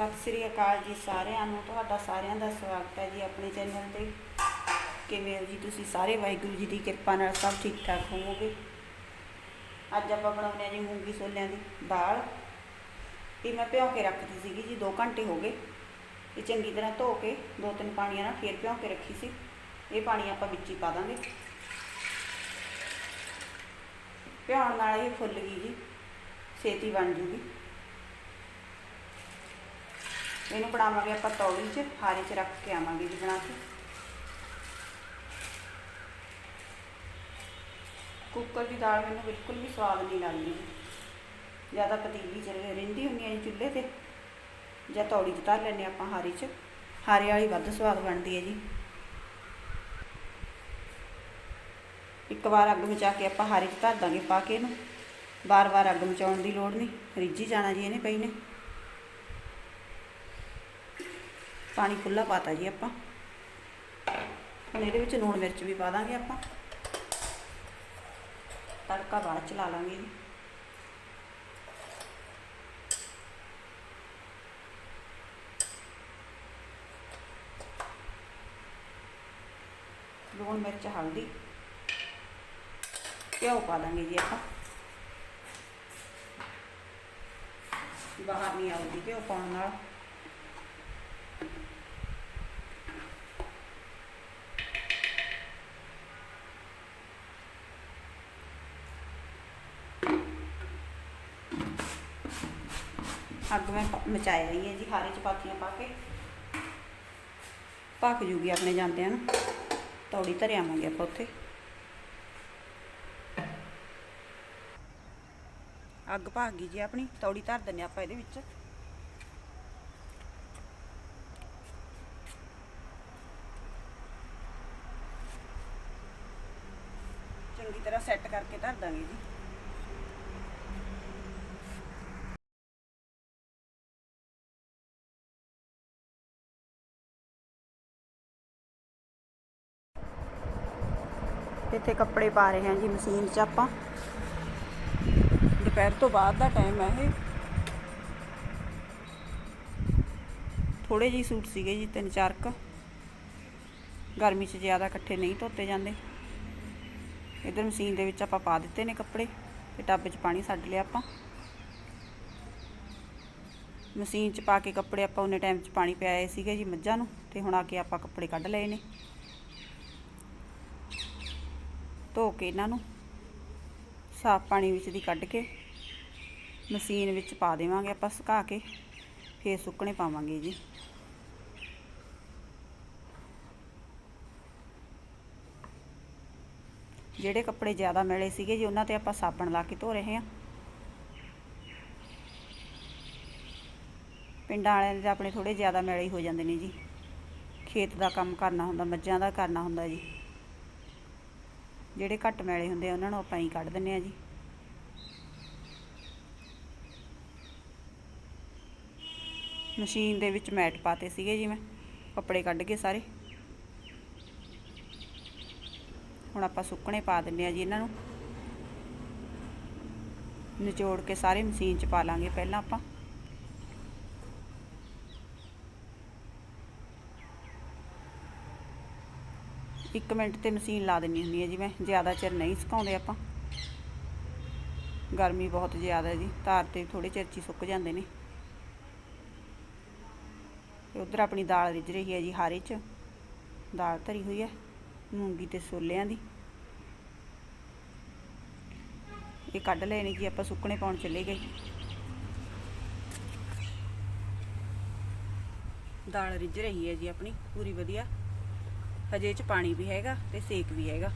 ਸਤਿ ਸ੍ਰੀ ਅਕਾਲ ਜੀ ਸਾਰਿਆਂ ਨੂੰ, ਤੁਹਾਡਾ ਸਾਰਿਆਂ ਦਾ ਸਵਾਗਤ ਹੈ ਜੀ ਆਪਣੇ ਚੈਨਲ ਤੇ। ਕਿਵੇਂ ਹੋ ਜੀ ਤੁਸੀਂ ਸਾਰੇ? ਵਾਹਿਗੁਰੂ ਜੀ ਦੀ ਕਿਰਪਾ ਨਾਲ ਸਭ ਠੀਕ ਠਾਕ ਹੋਵੋਗੇ। ਅੱਜ ਆਪਾਂ ਬਣਾਉਂਦੇ ਹਾਂ ਜੀ ਮੂੰਗੀ ਛੋਲਿਆਂ ਦੀ ਦਾਲ। ਇਹ ਮੈਂ ਭਿਓ ਕੇ ਰੱਖਦੀ ਸੀਗੀ ਜੀ 2 ਘੰਟੇ ਹੋ ਗਏ। ਇਹ ਚੰਗੀ ਤਰ੍ਹਾਂ ਧੋ ਕੇ ਦੋ ਤਿੰਨ ਪਾਣੀਆਂ ਨਾਲ ਫੇਰ ਭਿਓ ਕੇ ਰੱਖੀ ਸੀ। ਇਹ ਪਾਣੀ ਆਪਾਂ ਵਿੱਚ ਹੀ ਪਾ ਦਾਂਗੇ। ਭਿਉਣ ਨਾਲ ਇਹ ਫੁੱਲ ਗਈ ਜੀ, ਛੇਤੀ ਬਣ ਜੂਗੀ। ਇਹਨੂੰ ਬਣਾਵਾਂਗੇ ਆਪਾਂ ਤੌਲੀ 'ਚ, ਹਾਰੇ 'ਚ ਰੱਖ ਕੇ ਆਵਾਂਗੇ ਜੀ ਬਣਾ ਕੇ। ਕੁੱਕਰ ਦੀ ਦਾਲ ਮੈਨੂੰ ਬਿਲਕੁਲ ਵੀ ਸਵਾਦ ਨਹੀਂ ਲੱਗਦੀ ਜੀ। ਜ਼ਿਆਦਾ ਪਤੀਲੀ 'ਚ ਰਹਿੰਦੀ ਹੁੰਦੀ ਹੈ ਜੀ ਚੁੱਲ੍ਹੇ ਤੇ, ਜਾਂ ਤੌੜੀ 'ਚ ਧਰ ਲੈਂਦੇ ਆਪਾਂ ਹਾਰੀ 'ਚ। ਹਾਰੇ ਵਾਲੀ ਵੱਧ ਸਵਾਦ ਬਣਦੀ ਹੈ ਜੀ। ਇੱਕ ਵਾਰ ਅੱਗ ਮਚਾ ਕੇ ਆਪਾਂ ਹਾਰੇ 'ਚ ਧਰ ਦਾਂਗੇ ਪਾ ਕੇ ਇਹਨੂੰ। ਬਾਰ-ਬਾਰ ਅੱਗ ਮਚਾਉਣ ਦੀ ਲੋੜ ਨਹੀਂ, ਰਿੱਝੀ ਜਾਣਾ ਜੀ ਇਹਨੇ ਪਈ ਨੇ। ਪਾਣੀ ਖੁੱਲਾ ਪਾਤਾ ਜੀ ਆਪਾਂ। ਹੁਣ ਇਹਦੇ ਵਿੱਚ ਲੂਣ ਮਿਰਚ ਵੀ ਪਾ ਦਾਂਗੇ ਆਪਾਂ। ਤੜਕਾ ਬਾਅਦ ਚ ਲਾ ਲਾਂਗੇ। ਜੀ ਲੂਣ ਮਿਰਚ, ਹਲਦੀ, ਘਿਓ ਪਾ ਦਾਂਗੇ ਜੀ ਆਪਾਂ। ਬਾਹਰ ਨਹੀਂ ਆਉਂਦੀ ਘਿਓ ਪਾਉਣ ਨਾਲ। ਅੱਗ ਮੈਂ ਪ- ਰਹੀ ਹੈ ਜੀ, ਹਾਰੇ ਚਪਾਤੀਆਂ ਪਾ ਕੇ। ਪੱਕ ਜੂਗੀ ਆਪਣੇ ਜਾਂਦਿਆਂ ਨੂੰ। ਤੌੜੀ ਧਰ ਆਵਾਂਗੇ ਆਪਾਂ ਉੱਥੇ। ਅੱਗ ਭੱਗ ਗਈ ਜੀ ਆਪਣੀ, ਤੌੜੀ ਧਰ ਦਿੰਨੇ ਆਪਾਂ ਇਹਦੇ ਵਿੱਚ। ਚੰਗੀ ਤਰ੍ਹਾਂ ਸੈੱਟ ਕਰਕੇ ਧਰ ਦਾਂਗੇ ਜੀ। ਇੱਥੇ ਕੱਪੜੇ ਪਾ ਰਹੇ ਹਾਂ ਜੀ ਮਸ਼ੀਨ 'ਚ ਆਪਾਂ। ਦੁਪਹਿਰ ਤੋਂ ਬਾਅਦ ਦਾ ਟਾਈਮ ਹੈ ਇਹ। ਥੋੜੇ ਜਿਹੇ ਸੂਟ ਸੀਗੇ ਜੀ, ਤਿੰਨ ਚਾਰ ਕ। ਗਰਮੀ 'ਚ ਜ਼ਿਆਦਾ ਇਕੱਠੇ ਨਹੀਂ ਧੋਤੇ ਜਾਂਦੇ। ਇਧਰ ਮਸ਼ੀਨ ਦੇ ਵਿੱਚ ਆਪਾਂ ਪਾ ਦਿੱਤੇ ਨੇ ਕੱਪੜੇ ਤੇ ਟੱਬ 'ਚ ਪਾਣੀ ਛੱਡ ਲਿਆ ਆਪਾਂ। ਮਸ਼ੀਨ 'ਚ ਪਾ ਕੇ ਕੱਪੜੇ ਆਪਾਂ ਉਹਨੇ ਟਾਈਮ 'ਚ ਪਾਣੀ ਪਿਆਏ ਸੀਗੇ ਜੀ ਮੱਝਾਂ ਨੂੰ ਤੇ ਹੁਣ ਆ ਕੇ ਆਪਾਂ ਕੱਪੜੇ ਕੱਢ ਲਏ ਨੇ। ਧੋ ਕੇ ਇਹਨਾਂ ਨੂੰ, ਸਾਫ਼ ਪਾਣੀ ਵਿੱਚ ਦੀ ਕੱਢ ਕੇ ਮਸ਼ੀਨ ਵਿੱਚ ਪਾ ਦੇਵਾਂਗੇ ਆਪਾਂ ਸੁਕਾ ਕੇ, ਫੇਰ ਸੁੱਕਣੇ ਪਾਵਾਂਗੇ ਜੀ। ਜਿਹੜੇ ਕੱਪੜੇ ਜ਼ਿਆਦਾ ਮੈਲੇ ਸੀਗੇ ਜੀ, ਉਹਨਾਂ ਤੇ ਆਪਾਂ ਸਾਬਣ ਲਾ ਕੇ ਧੋ ਰਹੇ ਹਾਂ। ਪਿੰਡਾਂ ਵਾਲਿਆਂ ਦੇ ਆਪਣੇ ਥੋੜੇ ਜ਼ਿਆਦਾ ਮਿਲੇ ਹੀ ਹੋ ਜਾਂਦੇ ਨੇ ਜੀ। ਖੇਤ ਦਾ ਕੰਮ ਕਰਨਾ ਹੁੰਦਾ, ਮੱਝਾਂ ਦਾ ਕਰਨਾ ਹੁੰਦਾ ਜੀ। ਜਿਹੜੇ ਘੱਟ ਮੈਲੇ ਹੁੰਦੇ ਆ, ਉਹਨਾਂ ਨੂੰ ਆਪਾਂ ਹੀ ਕੱਢ ਦਿੰਨੇ ਆ ਜੀ। ਮਸ਼ੀਨ ਦੇ ਵਿੱਚ ਮੈਟ ਪਾਤੇ ਸੀਗੇ ਜੀ ਮੈਂ, ਕੱਪੜੇ ਕੱਢ ਕੇ ਸਾਰੇ। ਹੁਣ ਆਪਾਂ ਸੁੱਕਣੇ ਪਾ ਦਿੰਨੇ ਆ ਜੀ ਇਹਨਾਂ ਨੂੰ। ਨਿਚੋੜ ਕੇ ਸਾਰੇ ਮਸ਼ੀਨ 'ਚ ਪਾ ਲਾਂਗੇ ਪਹਿਲਾਂ ਆਪਾਂ। ਇੱਕ ਮਿੰਟ ਤੇ ਮਸ਼ੀਨ ਲਾ ਦਿੰਨੀ ਹੁੰਦੀ ਹੈ ਜੀ ਮੈਂ, ਜ਼ਿਆਦਾ ਚਿਰ ਨਹੀਂ ਸੁਕਾਉਂਦੇ ਆਪਾਂ। ਗਰਮੀ ਬਹੁਤ ਜ਼ਿਆਦਾ ਜੀ ਤਾਰ ਤੇ ਥੋੜੇ ਚਿਰ 'ਚ ਹੀ ਸੁੱਕ ਜਾਂਦੇ ਨੇ। ਤੇ ਉਧਰ ਆਪਣੀ ਦਾਲ ਰਿੱਝ ਰਹੀ ਹੈ ਜੀ ਹਾਰੇ 'ਚ। ਦਾਲ ਧਰੀ ਹੋਈ ਹੈ, ਮੂੰਗੀ ਤੇ ਛੋਲਿਆਂ ਦੀ। ਇਹ ਕੱਢ ਲਏ ਨੇ ਜੀ, ਆਪਾਂ ਸੁੱਕਣੇ ਪਾਉਣ ਚੱਲੇ ਗਏ। ਦਾਲ ਰਿੱਝ ਰਹੀ ਹੈ ਜੀ ਆਪਣੀ, ਪੂਰੀ ਵਧੀਆ। ਹਜੇ ਇਹ ਚ ਪਾਣੀ ਵੀ ਹੈਗਾ ਤੇ ਸੇਕ ਵੀ ਹੈਗਾ।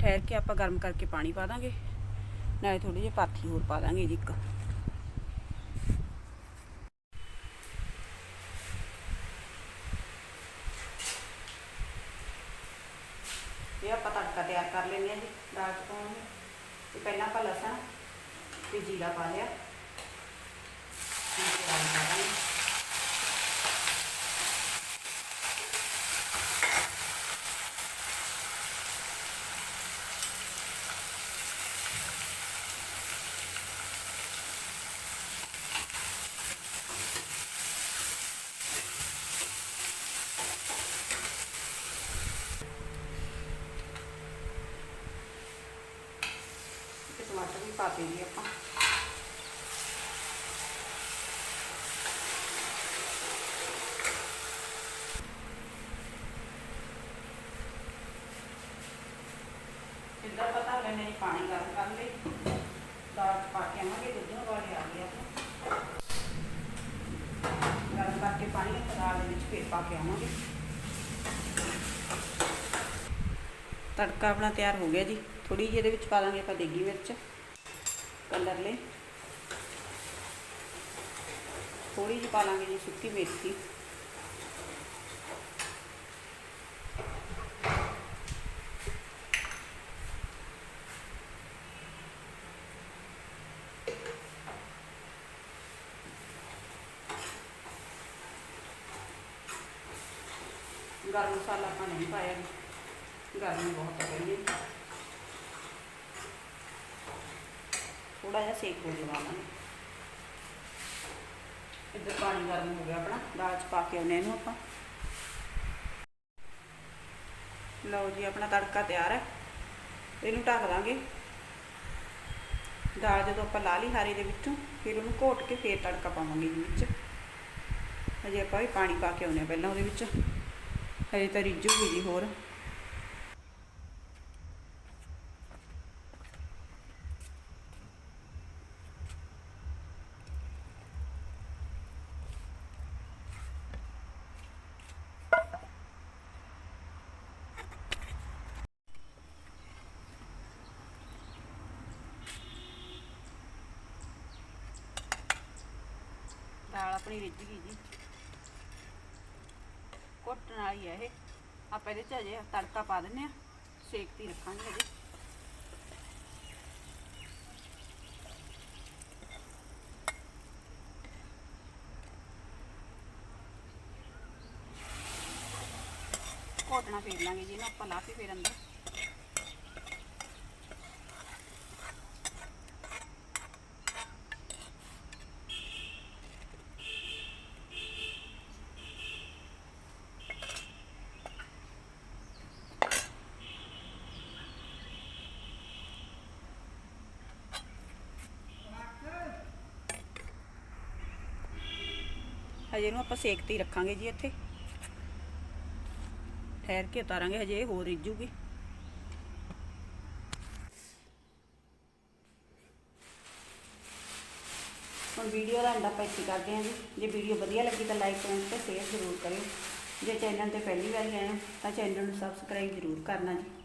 ਠਹਿਰ ਕੇ ਆਪਾਂ ਗਰਮ ਕਰਕੇ ਪਾਣੀ ਪਾ ਦਾਂਗੇ। ਨਾਲੇ ਥੋੜੀ ਜਿਹੀ ਪਾਥੀ ਹੋਰ ਪਾ ਦਾਂਗੇ ਜੀ ਇੱਕ। ਇਹ ਆਪਾਂ ਤੜਕਾ ਤਿਆਰ ਕਰ ਲੈਂਦੇ ਹਾਂ ਜੀ ਦਾਲ ਚ ਪਾਉਣ ਲਈ ਤੇ ਪਹਿਲਾਂ ਆਪਾਂ ਲਸਣ ਤੇ ਜੀਰਾ ਪਾ ਲਿਆ। ਪਾਤੇ ਜੀ ਆਪਾਂ। ਇੱਦਾਂ ਪਤਾ ਲੈਣੇ ਜੀ ਪਾਣੀ ਗਰਮ ਕਰ ਲਈ। ਦਾਲ ਪਾ ਕੇ ਆਵਾਂਗੇ, ਦੁੱਧ ਨੂੰ ਵਾਲੇ ਆ ਗਿਆ ਗਰਮ ਕਰਕੇ ਪਾਣੀ ਦਾਲ ਦੇ ਵਿੱਚ ਫੇਰ ਪਾ ਕੇ ਆਵਾਂਗੇ। ਤੜਕਾ ਆਪਣਾ ਤਿਆਰ ਹੋ ਗਿਆ ਜੀ। ਥੋੜੀ ਜਿਹੀ ਇਹਦੇ ਵਿੱਚ ਪਾ ਦਾਂਗੇ ਆਪਾਂ ਦੇਗੀ ਮਿਰਚ। ਕਲਰ ਲਈ ਥੋੜੀ ਜਿਹੀ ਪਾ ਲਾਂਗੇ ਜੀ ਸੁੱਕੀ ਮੇਥੀ ਗਰਮ ਮਸਾਲਾ ਆਪਾਂ ਨਹੀਂ ਪਾਇਆ ਜੀ ਗਰਮੀ ਬਹੁਤ ਹੈ ਥੋੜਾ ਜਿਹਾ ਸੇਕ ਹੋ ਜਵਾ ਲਾਂਗੇ ਇੱਧਰ ਪਾਣੀ ਗਰਮ ਹੋ ਗਿਆ ਆਪਣਾ, ਦਾਲ ਚ ਪਾ ਕੇ ਆਉਨੇ ਇਹਨੂੰ ਆਪਾਂ। ਲਓ ਜੀ, ਆਪਣਾ ਤੜਕਾ ਤਿਆਰ ਹੈ। ਇਹਨੂੰ ਢੱਕ ਦਾਂਗੇ। ਦਾਲ ਜਦੋਂ ਆਪਾਂ ਲਾ ਲਈ ਹਾਰੀ ਦੇ ਵਿੱਚੋਂ, ਫਿਰ ਉਹਨੂੰ ਘੋਟ ਕੇ ਫੇਰ ਤੜਕਾ ਪਾਵਾਂਗੇ ਇਹਦੇ ਵਿੱਚ। ਹਜੇ ਆਪਾਂ ਵੀ ਪਾਣੀ ਪਾ ਕੇ ਆਉਨੇ ਆ ਪਹਿਲਾਂ ਉਹਦੇ ਵਿੱਚ। ਹਜੇ ਤਾਂ ਰਿੱਝੂਗੀ ਜੀ ਹੋਰ ਦਾਲ ਆਪਣੀ ਰਿੱਝ ਗਈ ਜੀ। ਕੁੱਟਣ ਵਾਲੀ ਹੈ ਇਹ। ਆਪਾਂ ਇਹਦੇ ਚ ਅਜੇ ਤੜਕਾ ਪਾ ਦਿੰਨੇ ਆ। ਸੇਕ ਤੇ ਹੀ ਰੱਖਾਂਗੇ ਅਜੇ ਘੋਟਣਾ ਫੇਰ ਲਾਂਗੇ ਜੀ, ਇਹਨੂੰ ਆਪਾਂ ਲਾ ਕੇ ਫੇਰ ਅੰਦਰ। ਹਜੇ ਇਹਨੂੰ ਆਪਾਂ ਸੇਕ ਤੇ ਹੀ ਰੱਖਾਂਗੇ ਜੀ ਇੱਥੇ। ਠਹਿਰ ਕੇ ਉਤਾਰਾਂਗੇ, ਹਜੇ ਇਹ ਹੋਰ ਰਿੱਝੂਗੀ। ਹੁਣ ਵੀਡੀਓ ਦਾ ਐਂਡ ਆਪਾਂ ਇੱਥੇ ਕਰਦੇ ਹਾਂ ਜੀ। ਜੇ ਵੀਡੀਓ ਵਧੀਆ ਲੱਗੀ ਤਾਂ ਲਾਈਕ, ਕਮੈਂਟ ਤੇ ਸ਼ੇਅਰ ਜ਼ਰੂਰ ਕਰਿਓ। ਜੇ ਚੈਨਲ ਤੇ ਪਹਿਲੀ ਵਾਰ ਆਏ ਹੋ ਤਾਂ ਚੈਨਲ ਨੂੰ ਸਬਸਕ੍ਰਾਈਬ ਜ਼ਰੂਰ ਕਰਨਾ ਜੀ।